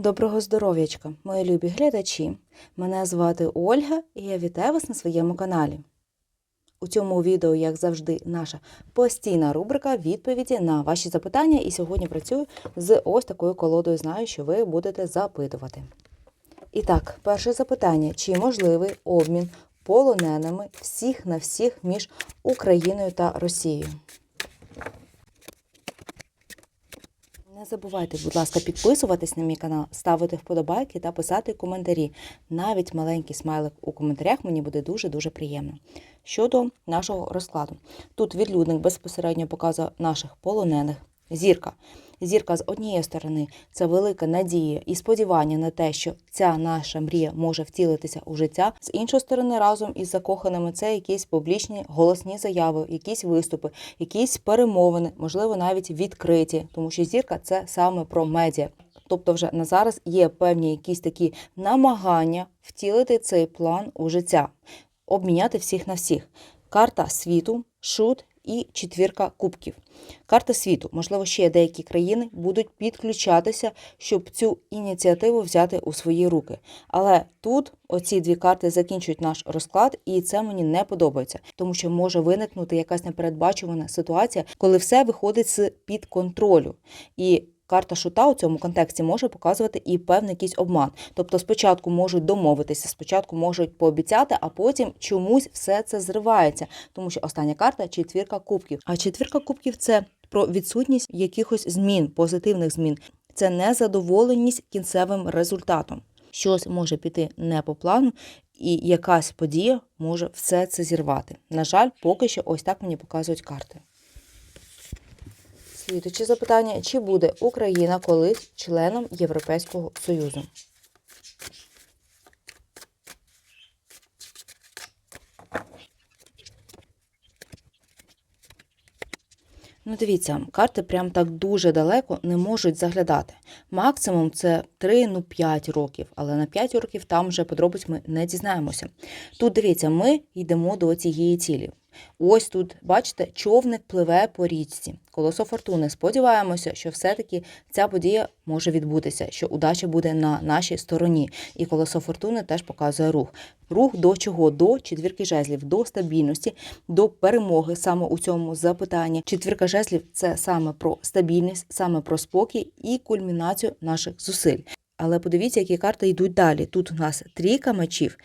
Доброго здоров'ячка, мої любі глядачі. Мене звати Ольга і я вітаю вас на своєму каналі. У цьому відео, як завжди, наша постійна рубрика відповіді на ваші запитання. І сьогодні працюю з ось такою колодою. Знаю, що ви будете запитувати. І так, перше запитання: чи можливий обмін полоненими всіх на всіх між Україною та Росією? Не забувайте, будь ласка, підписуватись на мій канал, ставити вподобайки та писати коментарі. Навіть маленький смайлик у коментарях мені буде дуже-дуже приємно. Щодо нашого розкладу, тут відлюдник безпосередньо показує наших полонених. Зірка. Зірка з однієї сторони це велика надія і сподівання на те, що ця наша мрія може втілитися у життя. З іншої сторони, разом із закоханими це якісь публічні голосні заяви, якісь виступи, якісь перемовини, можливо, навіть відкриті, тому що зірка це саме про медіа. Тобто, вже на зараз є певні якісь такі намагання втілити цей план у життя, обміняти всіх на всіх. Карта світу, шут і четвірка кубків. Карта світу, можливо, ще деякі країни будуть підключатися, щоб цю ініціативу взяти у свої руки. Але тут оці дві карти закінчують наш розклад, і це мені не подобається, тому що може виникнути якась непередбачувана ситуація, коли все виходить з під контролю. І Карта шута у цьому контексті може показувати і певний якийсь обман. Тобто спочатку можуть домовитися, спочатку можуть пообіцяти, а потім чомусь все це зривається, тому що остання карта четвірка кубків. А четвірка кубків це про відсутність якихось змін, позитивних змін. Це незадоволеність кінцевим результатом. Щось може піти не по плану, і якась подія може все це зірвати. На жаль, поки що ось так мені показують карти. Слідуюче запитання: чи буде Україна колись членом Європейського Союзу? Ну, дивіться, карти прям так дуже далеко не можуть заглядати. Максимум це 3, ну 5 років, але на 5 років там вже подробиць ми не дізнаємося. Тут дивіться, ми йдемо до цієї цілі. Ось тут, бачите, човник пливе по річці. Колесо фортуни. Сподіваємося, що все-таки ця подія може відбутися, що удача буде на нашій стороні. І колесо фортуни теж показує рух. Рух до чого? До четвірки жезлів, до стабільності, до перемоги саме у цьому запитанні. Четвірка жезлів це саме про стабільність, саме про спокій і кульмінацію наших зусиль. Але подивіться, які карти йдуть далі. Тут у нас трійка мечів,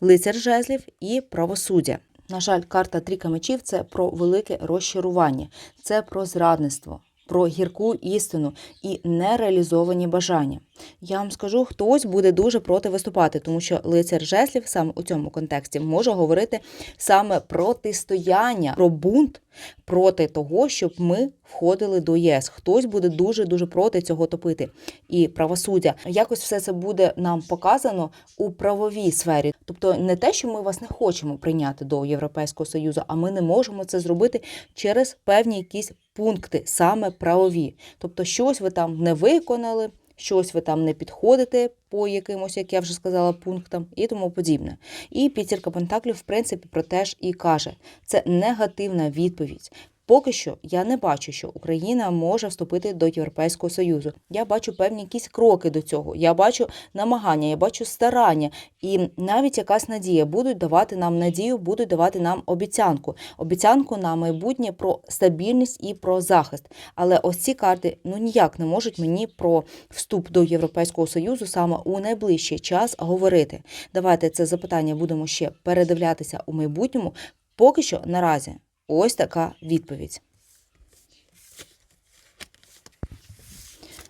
лицар жезлів і правосуддя. На жаль, карта трійка мечів це про велике розчарування, це про зрадництво, про гірку істину і нереалізовані бажання. Я вам скажу, хтось буде дуже проти виступати, тому що лицар жеслів саме у цьому контексті може говорити саме протистояння, про бунт проти того, щоб ми входили до ЄС. Хтось буде дуже дуже проти цього топити. І правосуддя якось все це буде нам показано у правовій сфері. Тобто не те, що ми вас не хочемо прийняти до Європейського союзу, а ми не можемо це зробити через певні якісь пункти, саме правові. Тобто, щось ви там не виконали щось ви там не підходите по якимось, як я вже сказала, пунктам і тому подібне. І п'ятірка Пентаклів, в принципі, про те ж і каже: це негативна відповідь. Поки що я не бачу, що Україна може вступити до Європейського союзу. Я бачу певні якісь кроки до цього. Я бачу намагання, я бачу старання, і навіть якась надія будуть давати нам надію, будуть давати нам обіцянку. Обіцянку на майбутнє про стабільність і про захист. Але ось ці карти ну ніяк не можуть мені про вступ до Європейського союзу саме у найближчий час говорити. Давайте це запитання будемо ще передивлятися у майбутньому. Поки що наразі. Ось така відповідь.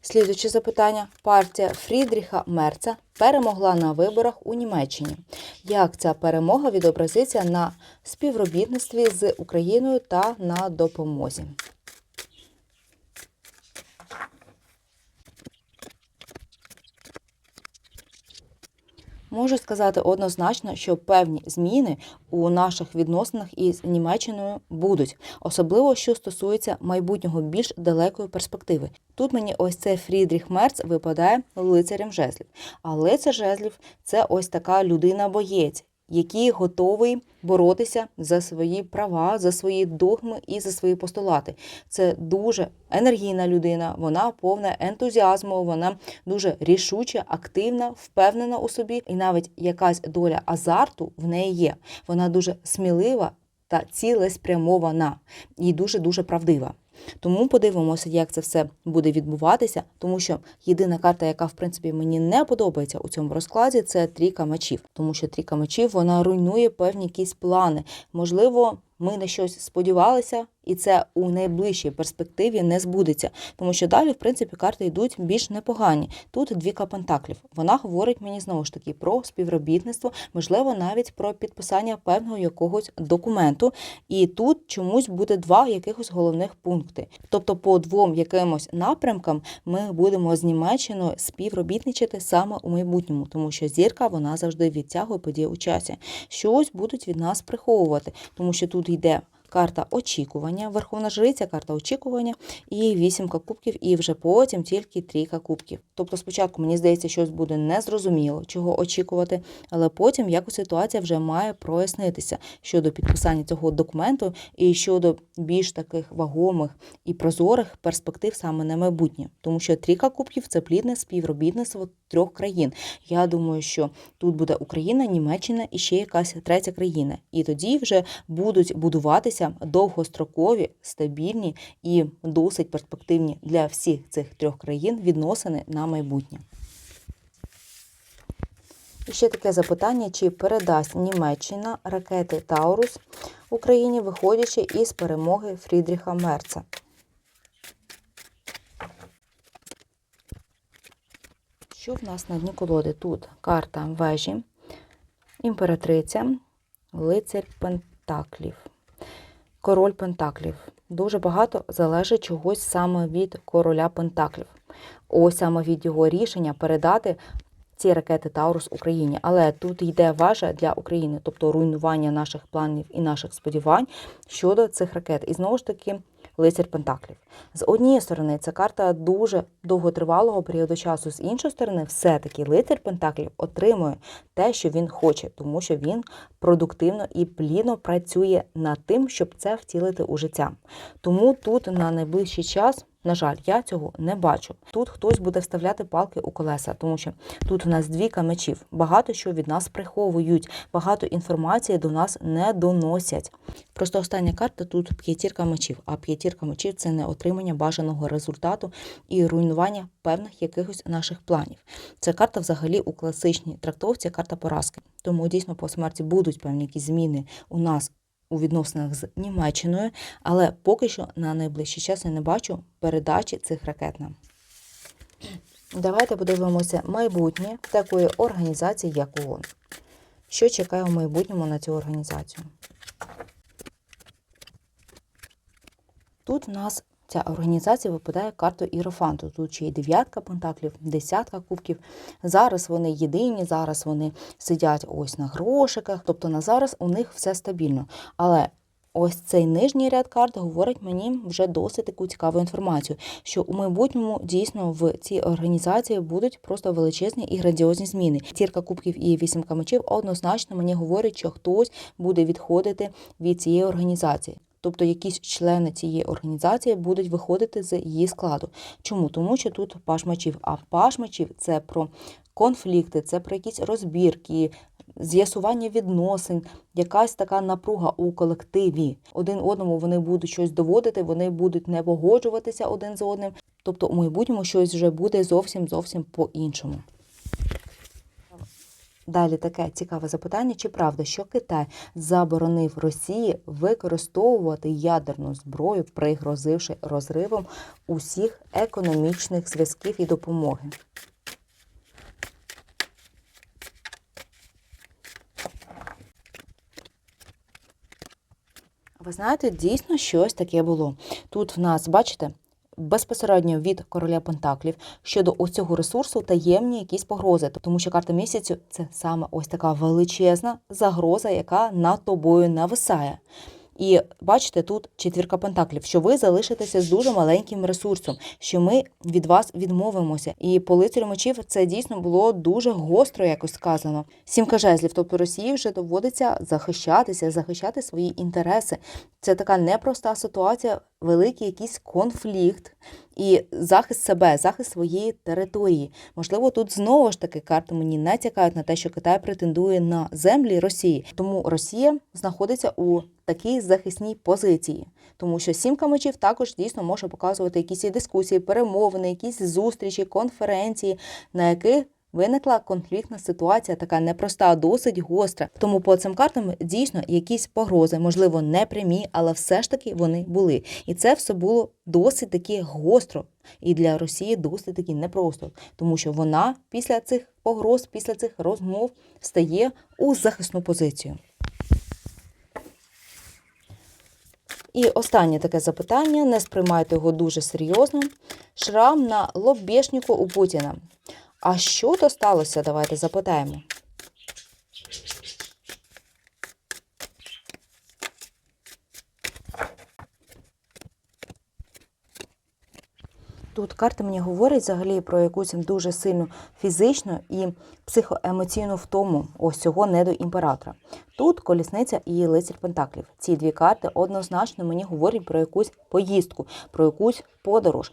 Слідуюче запитання. Партія Фрідріха Мерца перемогла на виборах у Німеччині. Як ця перемога відобразиться на співробітництві з Україною та на допомозі? Можу сказати однозначно, що певні зміни у наших відносинах із Німеччиною будуть, особливо що стосується майбутнього більш далекої перспективи. Тут мені ось цей Фрідріх Мерц випадає лицарем жезлів. А лицар жезлів це ось така людина-боєць. Який готовий боротися за свої права, за свої догми і за свої постулати. Це дуже енергійна людина, вона повна ентузіазму, вона дуже рішуча, активна, впевнена у собі, і навіть якась доля азарту в неї є. Вона дуже смілива та цілеспрямована і дуже дуже правдива. Тому подивимося, як це все буде відбуватися, тому що єдина карта, яка в принципі мені не подобається у цьому розкладі, це трійка мечів, тому що трійка мечів вона руйнує певні якісь плани. Можливо, ми на щось сподівалися, і це у найближчій перспективі не збудеться, тому що далі, в принципі, карти йдуть більш непогані. Тут двіка пентаклів. Вона говорить мені знову ж таки про співробітництво, можливо, навіть про підписання певного якогось документу. І тут чомусь буде два якихось головних пункти. Тобто, по двом якимось напрямкам ми будемо з Німеччиною співробітничати саме у майбутньому, тому що зірка вона завжди відтягує події у часі. Щось будуть від нас приховувати, тому що тут йде. Карта очікування, верховна жриця, карта очікування і вісімка кубків, і вже потім тільки трійка кубків. Тобто, спочатку мені здається, щось буде незрозуміло, чого очікувати, але потім якось ситуація вже має прояснитися щодо підписання цього документу і щодо більш таких вагомих і прозорих перспектив саме на майбутнє, тому що трійка кубків це плідне співробітництво трьох країн. Я думаю, що тут буде Україна, Німеччина і ще якась третя країна, і тоді вже будуть будуватися довгострокові, стабільні і досить перспективні для всіх цих трьох країн відносини на майбутнє. І ще таке запитання: чи передасть Німеччина ракети Таурус Україні, виходячи із перемоги Фрідріха Мерца? Що в нас на дні колоди? Тут карта вежі, імператриця, лицар Пентаклів, король Пентаклів. Дуже багато залежить чогось саме від короля Пентаклів. Ось саме від його рішення передати ці ракети Таурус Україні. Але тут йде важа для України, тобто руйнування наших планів і наших сподівань щодо цих ракет. І знову ж таки. Лицар Пентаклів. З однієї сторони, це карта дуже довготривалого періоду часу, з іншої сторони, все-таки лицар Пентаклів отримує те, що він хоче, тому що він продуктивно і плідно працює над тим, щоб це втілити у життя. Тому тут на найближчий час. На жаль, я цього не бачу. Тут хтось буде вставляти палки у колеса, тому що тут у нас двійка мечів. Багато що від нас приховують, багато інформації до нас не доносять. Просто остання карта тут п'ятірка мечів, а п'ятірка мечів це не отримання бажаного результату і руйнування певних якихось наших планів. Це карта взагалі у класичній трактовці, карта поразки. Тому дійсно по смерті будуть певні якісь зміни у нас у відносинах з Німеччиною, але поки що на найближчий час я не бачу передачі цих ракет нам. Давайте подивимося майбутнє такої організації, як ООН. Що чекає в майбутньому на цю організацію? Тут в нас ця організація випадає карту Ірофанту. Тут ще й дев'ятка пентаклів, десятка кубків. Зараз вони єдині, зараз вони сидять ось на грошиках, тобто на зараз у них все стабільно. Але Ось цей нижній ряд карт говорить мені вже досить таку цікаву інформацію, що у майбутньому дійсно в цій організації будуть просто величезні і грандіозні зміни. Тірка кубків і вісімка мечів однозначно мені говорить, що хтось буде відходити від цієї організації. Тобто якісь члени цієї організації будуть виходити з її складу. Чому? Тому що тут паш мечів, а паш мечів – це про конфлікти, це про якісь розбірки, з'ясування відносин, якась така напруга у колективі. Один одному вони будуть щось доводити, вони будуть не погоджуватися один з одним. Тобто у майбутньому щось вже буде зовсім зовсім по-іншому. Далі таке цікаве запитання: чи правда, що Китай заборонив Росії використовувати ядерну зброю, пригрозивши розривом усіх економічних зв'язків і допомоги? Ви знаєте, дійсно щось таке було. Тут в нас, бачите, безпосередньо від короля Пентаклів щодо оцього ресурсу таємні якісь погрози, тому що карта місяцю це саме ось така величезна загроза, яка над тобою нависає. І бачите, тут четвірка пентаклів, що ви залишитеся з дуже маленьким ресурсом, що ми від вас відмовимося. І по лицарю мечів це дійсно було дуже гостро якось сказано. Сімка жезлів, тобто Росії вже доводиться захищатися, захищати свої інтереси. Це така непроста ситуація, великий якийсь конфлікт і захист себе, захист своєї території. Можливо, тут знову ж таки карти мені натякають на те, що Китай претендує на землі Росії. Тому Росія знаходиться у такій захисній позиції, тому що сімка мечів також дійсно може показувати якісь дискусії, перемовини, якісь зустрічі, конференції, на яких Виникла конфліктна ситуація, така непроста, досить гостра. Тому по цим картам дійсно якісь погрози, можливо, не прямі, але все ж таки вони були. І це все було досить таки гостро. І для Росії досить таки непросто, тому що вона після цих погроз, після цих розмов стає у захисну позицію. І останнє таке запитання: не сприймайте його дуже серйозно. Шрам на лобешнику у Путіна. А що то сталося? Давайте запитаємо. Тут карта мені говорить взагалі про якусь дуже сильну фізичну і психоемоційну втому ось цього недоімператора. Тут колісниця і лицар Пентаклів. Ці дві карти однозначно мені говорять про якусь поїздку, про якусь подорож,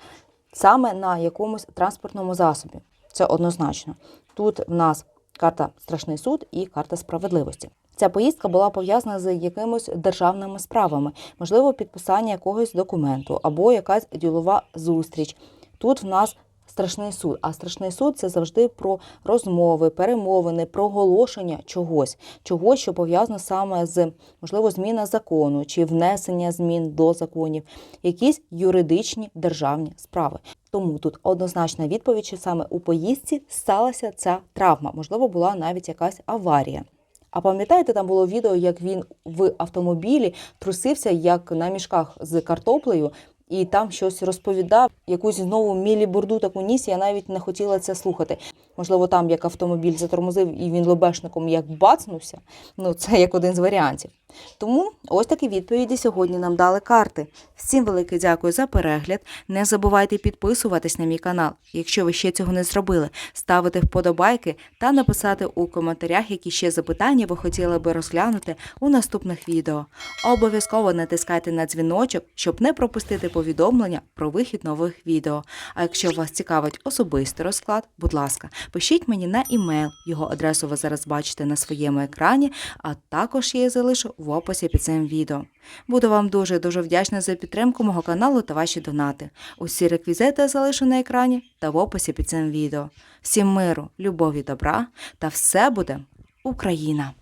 саме на якомусь транспортному засобі. Це однозначно. Тут в нас карта Страшний суд і карта справедливості. Ця поїздка була пов'язана з якимись державними справами, можливо, підписання якогось документу або якась ділова зустріч. Тут в нас страшний суд. А страшний суд це завжди про розмови, перемовини, проголошення чогось, чогось, що пов'язано саме з можливо зміна закону чи внесення змін до законів, якісь юридичні державні справи. Тому тут однозначна відповідь, що саме у поїздці сталася ця травма, можливо, була навіть якась аварія. А пам'ятаєте, там було відео, як він в автомобілі трусився як на мішках з картоплею, і там щось розповідав, якусь знову мілібурду таку ніс, я навіть не хотіла це слухати. Можливо, там як автомобіль затормозив і він лобешником як бацнувся. Ну, це як один з варіантів. Тому ось такі відповіді сьогодні нам дали карти. Всім велике дякую за перегляд. Не забувайте підписуватись на мій канал, якщо ви ще цього не зробили, ставити вподобайки та написати у коментарях, які ще запитання ви хотіли би розглянути у наступних відео. Обов'язково натискайте на дзвіночок, щоб не пропустити повідомлення про вихід нових відео. А якщо вас цікавить особистий розклад, будь ласка, пишіть мені на імейл. Його адресу ви зараз бачите на своєму екрані, а також я її залишу в описі під цим відео. Буду вам дуже дуже вдячна за підтримку мого каналу та ваші донати. Усі реквізити залишу на екрані та в описі під цим відео. Всім миру, любові, добра та все буде Україна!